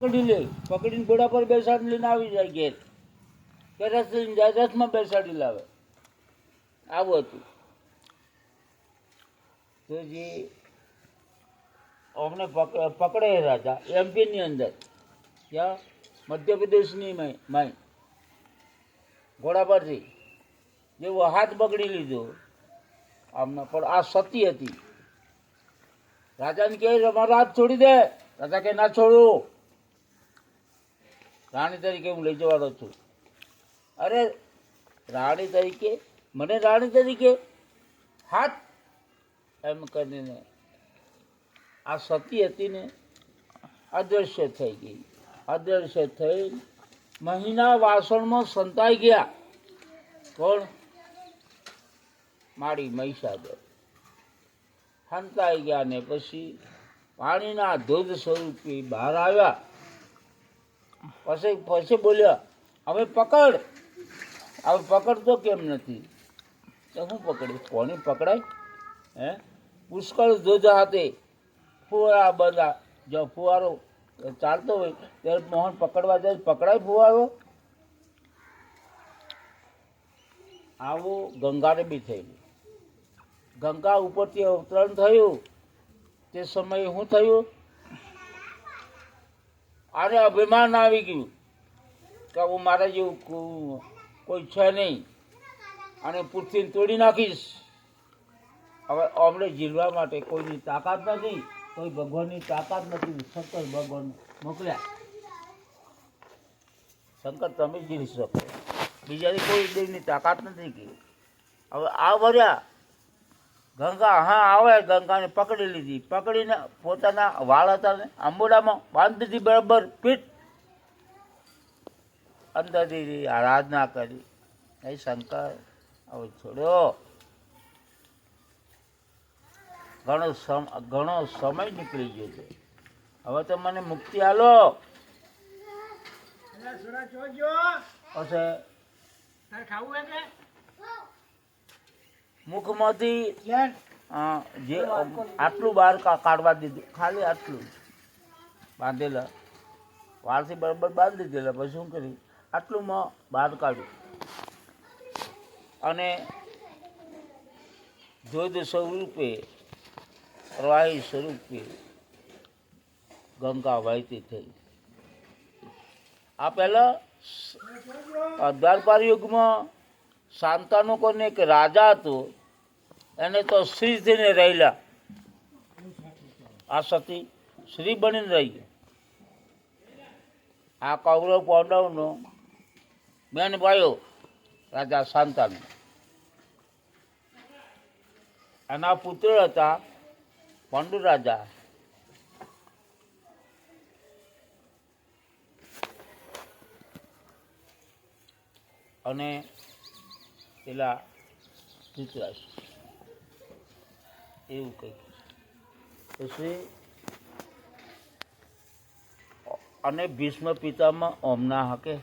પકડી લે. પકડીને ઘોડા પર બેસાડી લઈને આવી જાય ઘેર. કે રસ લઈને જાય, રથમાં બેસાડી લાવે. આવું હતું. તો જે અમને પકડે રાજા, એમપીની અંદર. ક્યાં? મધ્યપ્રદેશની માય ઘોડા પરથી. જેવો હાથ બગડી લીધો. આમને, પણ આ સતી હતી. રાજાને કહે મારો હાથ છોડી દે. રાજા કે ના છોડું. રાણી તરીકે હું લઈ જવાનો છું. અરે, રાણી તરીકે? મને રાણી તરીકે? હાથ? એમ કરીને આ સતી હતી ને અદૃશ્ય થઈ ગઈ. અદૃશ્ય થઈ મહિના વાસણમાં સંતાઈ ગયા. કોણ? મારી મહિષાગર સંતાઈ ગયા ને પછી પાણીના ધોધ સ્વરૂપે બહાર આવ્યા. પછી પછી બોલ્યા, હવે પકડ. હવે પકડતો કેમ નથી? તો હું પકડી કોની પકડાય? હે? પુષ્કળ ધોધા હાથે ફુવારા બધા, જો ફુવારો ચાલતો હોય, ત્યારે મોહન પકડવા જાય, પકડાય ફુવારો? આવું ગંગાને બી થયેલું ગંગા ઉપરથી અવતરણ થયું. તે સમયે શું થયું? આને અભિમાન આવી ગયું કે હું મારા જેવું કોઈ છે નહીં. અને પૃથ્વીને તોડી નાખીશ. હવે અમને જીલવા માટે કોઈની તાકાત નથી, કોઈ ભગવાનની તાકાત નથી. શંકર ભગવાન મોકલ્યા. શંકર, તમે જીલી શકો. બીજાની કોઈ દેવની તાકાત નથી કે. હવે આ ભર્યા ગંગા હા આવે ગંગાને પકડી લીધી. પકડીને પોતાના વાળ હતા ને આંબોડામાં બાંધી દીધી બરાબર પીઠ. અંદરથી આરાધના કરી. એ શંકર હવે છોડ્યો. ઘણો સમ ઘણો સમય નીકળી ગયો છે. હવે તો મને મુક્તિ આલો. પછી? મુખમાંથી જે આટલું બહાર કાઢવા દીધું ખાલી આટલું બાંધેલા. વાળથી બરાબર બાંધી દીધેલા પછી શું કરી આટલું માં બહાર કાઢ્યું. અને ધોધ સ્વરૂપે પ્રવાહી સ્વરૂપે ગંગા વહેતી થઈ. આ પહેલા દ્વારપાર યુગમાં શાંતાનો કોને એક રાજા હતો. એને તો શ્રી થઈને રહેલા આ સતી શ્રી બનીને રહી આ કૌરવ પાંડવનો બેન ભાઈઓ, રાજા શાંતાનો એના પુત્ર હતા પાંડુ રાજા અને પેલા ધૃતરાષ્ટ્ર એવું કંઈક. પછી, અને ભીષ્મ પિતામાં ઓમના હકે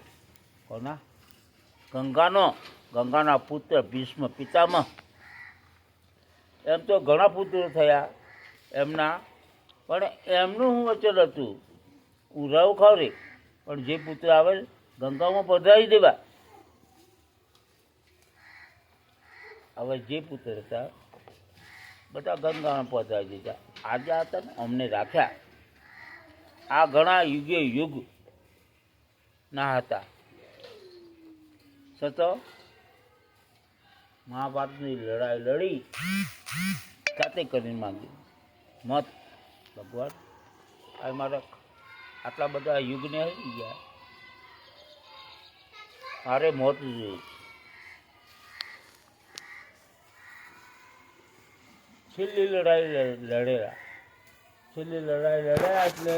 કોના ગંગાનો, ગંગાના પુત્ર ભીષ્મ પિતામાં. એમ તો ઘણા પુત્રો થયા એમના, પણ એમનું શું અચલ હતું? ઉરાવ ખરી પણ જે પુત્ર આવે ગંગામાં પધરાવી દેવા. હવે જે પુત્ર હતા બધા ગંગામાં પહોંચાઈ દીધા. આજે હતા ને અમને રાખ્યા. આ ઘણા યુગે યુગ ના હતા. છતાં મહાભારતની લડાઈ લડી, જાતે કરીને માંગી. મત, ભગવાન, આ મારા આટલા બધા યુગને ગયા. મારે મોત જોઈએ. છેલ્લી લડાઈ લડેલા છેલ્લી લડાઈ લડ્યા એટલે